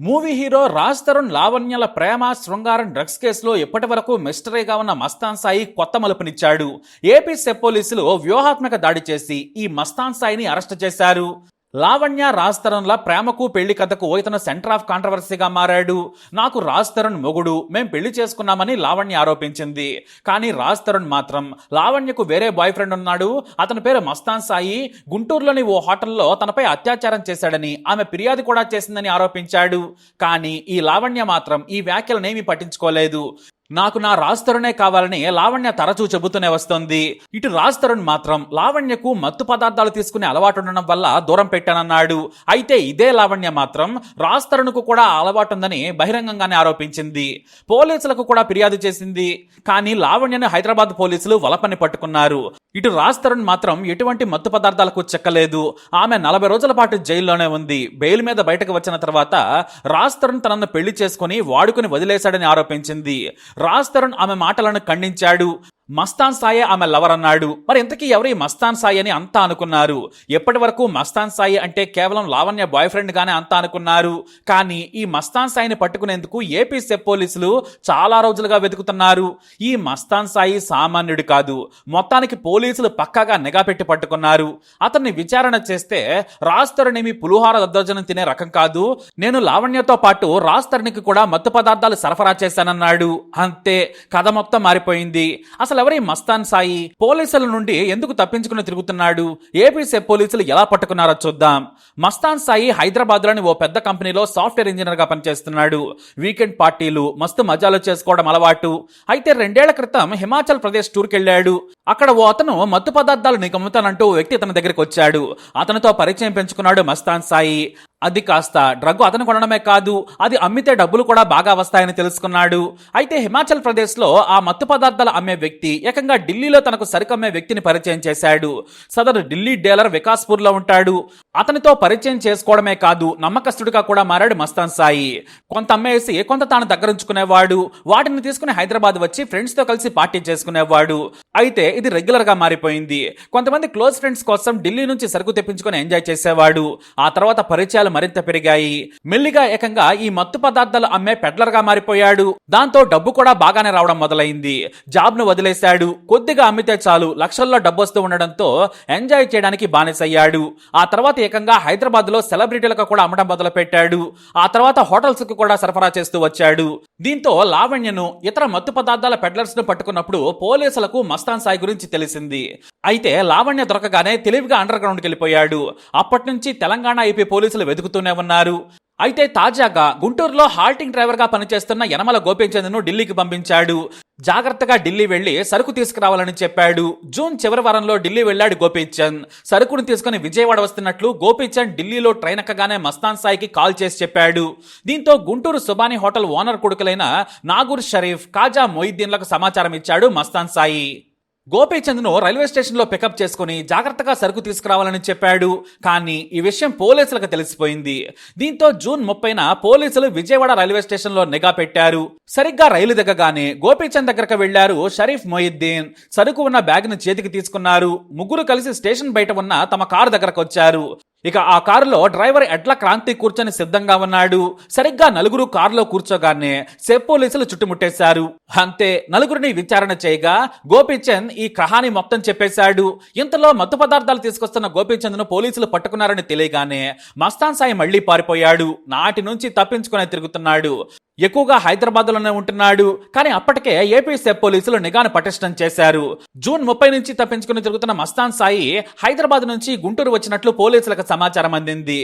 Movie hero Raj Tarun లావణ్యల ప్రేమ శృంగారం డ్రగ్స్ కేసులో ఇప్పటి వరకు మిస్టరీగా ఉన్న మస్తాన్ సాయి కొత్త మలుపునిచ్చాడు. ఏపీ సెప్ పోలీసులు వ్యూహాత్మక దాడి చేసి ఈ మస్తాన్ సాయిని అరెస్ట్ చేశారు. లావణ్య రాజ్ తరుణ్ల ప్రేమకు పెళ్ళి కథకు ఇతను సెంటర్ ఆఫ్ కాంట్రవర్సీగా మారాడు. నాకు రాజ్ తరుణ్ మొగుడు. మేం పెళ్ళి చేసుకున్నామని లావణ్య ఆరోపించింది. కానీ రాజ్ తరుణ్ మాత్రం లావణ్యకు వేరే బాయ్ ఫ్రెండ్ ఉన్నాడు. అతని పేరు మస్తాన్ సాయి. గుంటూరులోని ఓ హోటల్లో తనపై అత్యాచారం చేశాడని ఆమె ఫిర్యాదు కూడా చేసిందని ఆరోపించాడు. కానీ ఈ లావణ్య మాత్రం ఈ వ్యాఖ్యలనేమీ పట్టించుకోలేదు. నాకు నా రాజ్ తరుణే కావాలని లావణ్య తరచూ చెబుతూనే వస్తోంది. ఇటు రాజ్ తరుణ్ మాత్రం లావణ్యకు మత్తు పదార్థాలు తీసుకునే అలవాటు ఉండడం వల్ల దూరం పెట్టానన్నాడు. అయితే ఇదే లావణ్య మాత్రం రాజ్ తరుణ్కు కూడా అలవాటు ఉందని బహిరంగంగానే ఆరోపించింది. పోలీసులకు కూడా ఫిర్యాదు చేసింది. కానీ లావణ్యను హైదరాబాద్ పోలీసులు వలపని పట్టుకున్నారు. ఇటు రాజ్ తరుణ్ మాత్రం ఎటువంటి మత్తు పదార్థాలకు చెక్కలేదు. ఆమె నలభై రోజుల పాటు జైల్లోనే ఉంది. బెయిల్ మీద బయటకు వచ్చిన తర్వాత రాజ్ తరుణ్ తనను పెళ్ళి చేసుకుని వాడుకుని వదిలేశాడని ఆరోపించింది. రాజ్ తరుణ్ ఆమె మాటలను ఖండించాడు. మస్తాన్ సాయే ఆమె లవర్ అన్నాడు. మరి ఇంతకీ ఎవరి మస్తాన్ సాయి అని అంతా అనుకున్నారు? ఎప్పటి వరకు మస్తాన్ సాయి అంటే కేవలం లావణ్య బాయ్ ఫ్రెండ్ గానే అంతా అనుకున్నారు? కానీ ఈ మస్తాన్ సాయిని పట్టుకునేందుకు ఏపీ సెప్ పోలీసులు చాలా రోజులుగా వెతుకుతున్నారు. ఈ మస్తాన్ సాయి సామాన్యుడు కాదు. మొత్తానికి పోలీసులు పక్కాగా నిఘా పెట్టి పట్టుకున్నారు. అతన్ని విచారణ చేస్తే రాజ్ తరుణేమి పులిహార దద్దోజనం తినే రకం కాదు. నేను లావణ్యతో పాటు రాజ్ కూడా మత్తు పదార్థాలు సరఫరా చేశానన్నాడు. అంతే. కథ మొత్తం మారిపోయింది. అసలు ఎవరి మస్తాన్ సాయి? పోలీసుల నుండి ఎందుకు తప్పించుకుని తిరుగుతున్నాడు? ఏపీ పోలీసులు ఎలా పట్టుకున్నారో చూద్దాం. మస్తాన్ సాయి హైదరాబాద్లోని ఓ పెద్ద కంపెనీలో సాఫ్ట్వేర్ ఇంజనీర్గా పనిచేస్తున్నాడు. వీకెండ్ పార్టీలు మస్తు మజాలు చేసుకోవడం అలవాటు. అయితే రెండేళ్ళ క్రితం హిమాచల్ ప్రదేశ్ టూర్కి అక్కడ ఓ అతను మత్తు పదార్థాలు నీకు అమ్ముతానంటూ వ్యక్తి అతని దగ్గరికి వచ్చాడు. అతనితో పరిచయం పెంచుకున్నాడు మస్తాన్ సాయి. అది కాస్త డ్రగ్ అతను కొనడమే కాదు అది అమ్మితే డబ్బులు కూడా బాగా వస్తాయని తెలుసుకున్నాడు. అయితే హిమాచల్ ప్రదేశ్లో ఆ మత్తు పదార్థాలు అమ్మే వ్యక్తి ఏకంగా ఢిల్లీలో తనకు సరికమ్మే వ్యక్తిని పరిచయం చేశాడు. సదరు ఢిల్లీ డీలర్ వికాస్పూర్లో ఉంటాడు. అతనితో పరిచయం చేసుకోవడమే కాదు నమ్మకస్తుడిగా కూడా మారాడు మస్తాన్ సాయి. కొంత అమ్మేసి కొంత తాను దగ్గరుంచుకునేవాడు. వాటిని తీసుకుని హైదరాబాద్ వచ్చి ఫ్రెండ్స్తో కలిసి పార్టీ చేసుకునేవాడు. అయితే ఇది రెగ్యులర్గా మారిపోయింది. కొంతమంది క్లోజ్ ఫ్రెండ్స్ కోసం ఢిల్లీ నుంచి సరుకు తెప్పించుకుని ఎంజాయ్ చేసేవాడు. ఆ తర్వాత పరిచయాలు మరింత పెరిగాయి. మెల్లిగా ఏకంగా ఈ మత్తు పదార్థాలు అమ్మే పెడ్లర్గా మారిపోయాడు. దాంతో డబ్బు కూడా బాగానే రావడం మొదలైంది. జాబ్ను వదిలేశాడు. కొద్దిగా అమ్మితే చాలు లక్షల్లో డబ్బు వస్తూ ఉండడంతో ఎంజాయ్ చేయడానికి బానిసయ్యాడు. ఆ తర్వాత ఏకంగా హైదరాబాద్లో సెలబ్రిటీలకు కూడా అమ్మడం మొదలుపెట్టాడు. ఆ తర్వాత హోటల్స్కి కూడా సరఫరా చేస్తూ వచ్చాడు. దీంతో లావణ్యను ఇతర మత్తు పదార్థాల పెడ్లర్స్ను పట్టుకున్నప్పుడు పోలీసులకు మస్తాన్ సాయి గురించి తెలిసింది. అయితే లావణ్య దొరకగానే తెలివిగా అండర్ గ్రౌండ్కి వెళ్ళిపోయాడు. అప్పటి నుంచి తెలంగాణ ఐపీ పోలీసులు వెతుకుతూనే ఉన్నారు. అయితే తాజాగా గుంటూరులో హాల్టింగ్ డ్రైవర్గా పనిచేస్తున్న యనమల గోపీచంద్ను ఢిల్లీకి పంపించాడు. జాగ్రత్తగా ఢిల్లీ వెళ్ళి సరుకు తీసుకురావాలని చెప్పాడు. జూన్ చివరి వారంలో ఢిల్లీ వెళ్ళాడు గోపీచంద్. సరుకును తీసుకుని విజయవాడ వస్తున్నట్లు గోపీచంద్ ఢిల్లీలో ట్రైన్ ఎక్కగానే మస్తాన్ సాయికి కాల్ చేసి చెప్పాడు. దీంతో గుంటూరు సుబాని హోటల్ ఓనర్ కొడుకులైన నాగూర్ షరీఫ్ కాజా మొయిద్దీన్లకు సమాచారం ఇచ్చాడు మస్తాన్ సాయి. గోపీచంద్ను రైల్వే స్టేషన్లో పికప్ చేసుకుని జాగ్రత్తగా సరుకు తీసుకురావాలని చెప్పాడు. కానీ ఈ విషయం పోలీసులకు తెలిసిపోయింది. దీంతో జూన్ ముప్పైన పోలీసులు విజయవాడ రైల్వే స్టేషన్లో నిఘా పెట్టారు. సరిగ్గా రైలు దిగగానే గోపీచంద్ దగ్గరకు వెళ్ళారు షరీఫ్ మొయిద్దీన్. సరుకు ఉన్న బ్యాగ్ను చేతికి తీసుకున్నారు. ముగ్గురు కలిసి స్టేషన్ బయట ఉన్న తమ కారు దగ్గరకు వచ్చారు. ఇక ఆ కారులో డ్రైవర్ ఎడ్ల క్రాంతి కూర్చొని సిద్ధంగా ఉన్నాడు. సరిగ్గా నలుగురు కారులో కూర్చోగానే సెప్ పోలీసులు చుట్టుముట్టేశారు. అంతే నలుగురిని విచారణ చేయగా గోపీచంద్ ఈ కహాని మొత్తం చెప్పేశాడు. ఇంతలో మత్తు పదార్థాలు తీసుకొస్తున్న గోపీచంద్ను పోలీసులు పట్టుకున్నారని తెలియగానే మస్తాన్ సాయి మళ్ళీ పారిపోయాడు. నాటి నుంచి తప్పించుకుని తిరుగుతున్నాడు. ఎక్కువగా హైదరాబాద్లోనే ఉంటున్నాడు. కానీ అప్పటికే ఏపీ సెప్ పోలీసులు నిఘాను పటిష్టం చేశారు. జూన్ ముప్పై నుంచి తప్పించుకుని తిరుగుతున్న మస్తాన్ సాయి హైదరాబాద్ నుంచి గుంటూరు వచ్చినట్లు పోలీసులకు సమాచారం అందింది.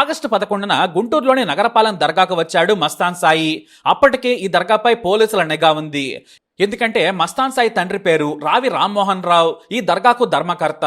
ఆగస్టు పదకొండున గుంటూరులోని నగరపాలెం దర్గాకు వచ్చాడు మస్తాన్ సాయి. అప్పటికే ఈ దర్గాపై పోలీసుల నిఘా ఉంది. ఎందుకంటే మస్తాన్ సాయి తండ్రి పేరు రావి రామ్మోహన్ రావు ఈ దర్గాకు ధర్మకర్త.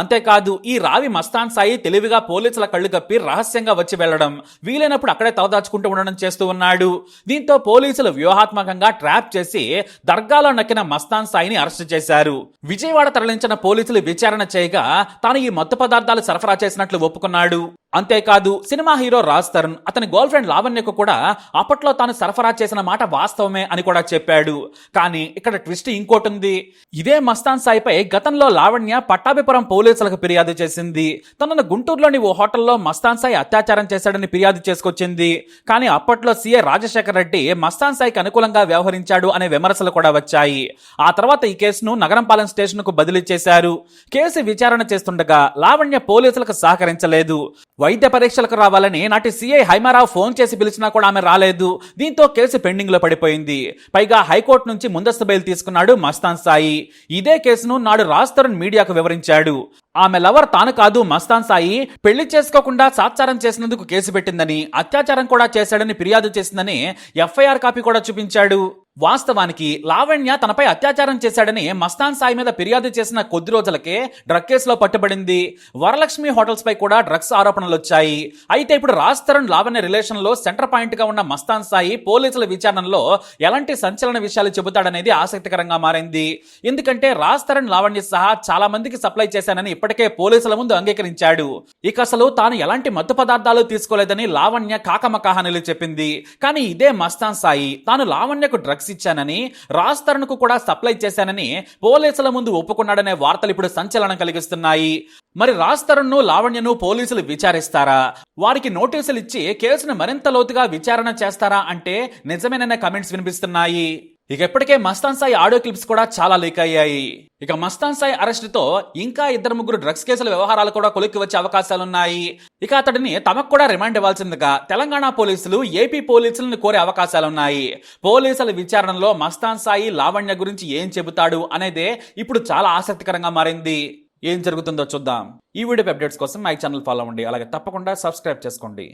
అంతేకాదు ఈ రావి మస్తాన్ సాయి తెలివిగా పోలీసుల కళ్ళు కప్పి రహస్యంగా వచ్చి వెళ్ళడం వీలైనప్పుడు అక్కడే తలదాచుకుంటూ ఉండడం చేస్తూ ఉన్నాడు. దీంతో పోలీసులు వ్యూహాత్మకంగా ట్రాప్ చేసి దర్గాలో నక్కిన మస్తాన్ సాయిని అరెస్ట్ చేశారు. విజయవాడ తరలించిన పోలీసులు విచారణ చేయగా తాను ఈ మత్తు పదార్థాలు సరఫరా చేసినట్లు ఒప్పుకున్నాడు. అంతేకాదు సినిమా హీరో రాజ్ తరుణ్ అతని గర్ల్ ఫ్రెండ్ లావణ్యకు కూడా అప్పట్లో తాను సరఫరా చేసిన మాట వాస్తవమే అని కూడా చెప్పాడు. కానీ ఇక్కడ ట్విస్ట్ ఇంకోటి ఉంది ఇదే మస్తాన్ సాయిపై గతంలో లావణ్య పట్టాభిపురం పోలీసులకు ఫిర్యాదు చేసింది. తనను గుంటూరులోని ఓ హోటల్లో మస్తాన్ సాయి అత్యాచారం చేశాడని ఫిర్యాదు చేసుకొచ్చింది. కానీ అప్పట్లో సీఏ రాజశేఖర్ రెడ్డి మస్తాన్ సాయికి అనుకూలంగా వ్యవహరించాడు అనే విమర్శలు కూడా వచ్చాయి. ఆ తర్వాత ఈ కేసును నగరంపాలెం స్టేషన్కు బదిలీ చేశారు. కేసు విచారణ చేస్తుండగా లావణ్య పోలీసులకు సహకరించలేదు. వైద్య పరీక్షలకు రావాలని నాటి సీఐ హైమారావు ఫోన్ చేసి పిలిచినా కూడా ఆమె రాలేదు. దీంతో కేసు పెండింగ్లో పడిపోయింది. పైగా హైకోర్టు నుంచి ముందస్తు బెయిల్ తీసుకున్నాడు మస్తాన్ సాయి. ఇదే కేసును నాడు రాజ్ తరుణ్ మీడియాకు వివరించాడు. ఆమె లవర్ తాను కాదు మస్తాన్ సాయి. పెళ్ళి చేసుకోకుండా సాత్సారం చేసినందుకు కేసు పెట్టిందని అత్యాచారం కూడా చేశాడని ఫిర్యాదు చేసిందని ఎఫ్ఐఆర్ కాపీ కూడా చూపించాడు. వాస్తవానికి లావణ్య తనపై అత్యాచారం చేశాడని మస్తాన్ సాయి మీద ఫిర్యాదు చేసిన కొద్ది రోజులకే డ్రగ్ కేసులో పట్టుబడింది. వరలక్ష్మి హోటల్స్ పై కూడా డ్రగ్స్ ఆరోపణలు వచ్చాయి. అయితే ఇప్పుడు రాజ్ తరుణ్ లావణ్య రిలేషన్లో సెంటర్ పాయింట్గా ఉన్న మస్తాన్ సాయి పోలీసుల విచారణలో ఎలాంటి సంచలన విషయాలు చెబుతాడనేది ఆసక్తికరంగా మారింది. ఎందుకంటే రాజ్ తరుణ్ లావణ్య సహా చాలా మందికి సప్లై చేశానని ఇప్పటికే పోలీసుల ముందు అంగీకరించాడు. ఇక అసలు తాను ఎలాంటి మత్తు పదార్థాలు తీసుకోలేదని లావణ్య కాకమకాహానిలు చెప్పింది. కానీ ఇదే మస్తాన్ సాయి. తాను లావణ్యకు డ్రగ్స్ ఇచ్చానని రాజ్ తరుణ్కు కూడా సప్లై చేశానని పోలీసుల ముందు ఒప్పుకున్నాడనే వార్తలు ఇప్పుడు సంచలనం కలిగిస్తున్నాయి. మరి రాజ్ తరుణ్ లావణ్యను పోలీసులు విచారిస్తారా? వారికి నోటీసులు ఇచ్చి కేసును మరింత లోతుగా విచారణ చేస్తారా అంటే నిజమేననే కమెంట్స్ వినిపిస్తున్నాయి. ఇక ఇప్పటికే మస్తాన్ సాయి ఆడియో క్లిప్స్ కూడా చాలా లీక్ అయ్యాయి. ఇక మస్తాన్ సాయి అరెస్ట్తో ఇంకా ఇద్దరు ముగ్గురు డ్రగ్స్ కేసుల వ్యవహారాలు కూడా కొలిక్కి వచ్చే అవకాశాలున్నాయి. ఇక అతడిని తమకు కూడా రిమాండ్ ఇవ్వాల్సిందిగా తెలంగాణ పోలీసులు ఏపీ పోలీసులను కోరే అవకాశాలున్నాయి. పోలీసుల విచారణలో మస్తాన్ సాయి లావణ్య గురించి ఏం చెబుతాడు అనేదే ఇప్పుడు చాలా ఆసక్తికరంగా మారింది. ఏం జరుగుతుందో చూద్దాం. ఈ వీడియో అప్డేట్స్ కోసం మై ఛానల్ ఫాలో అవ్వండి. అలాగే తప్పకుండా సబ్స్క్రైబ్ చేసుకోండి.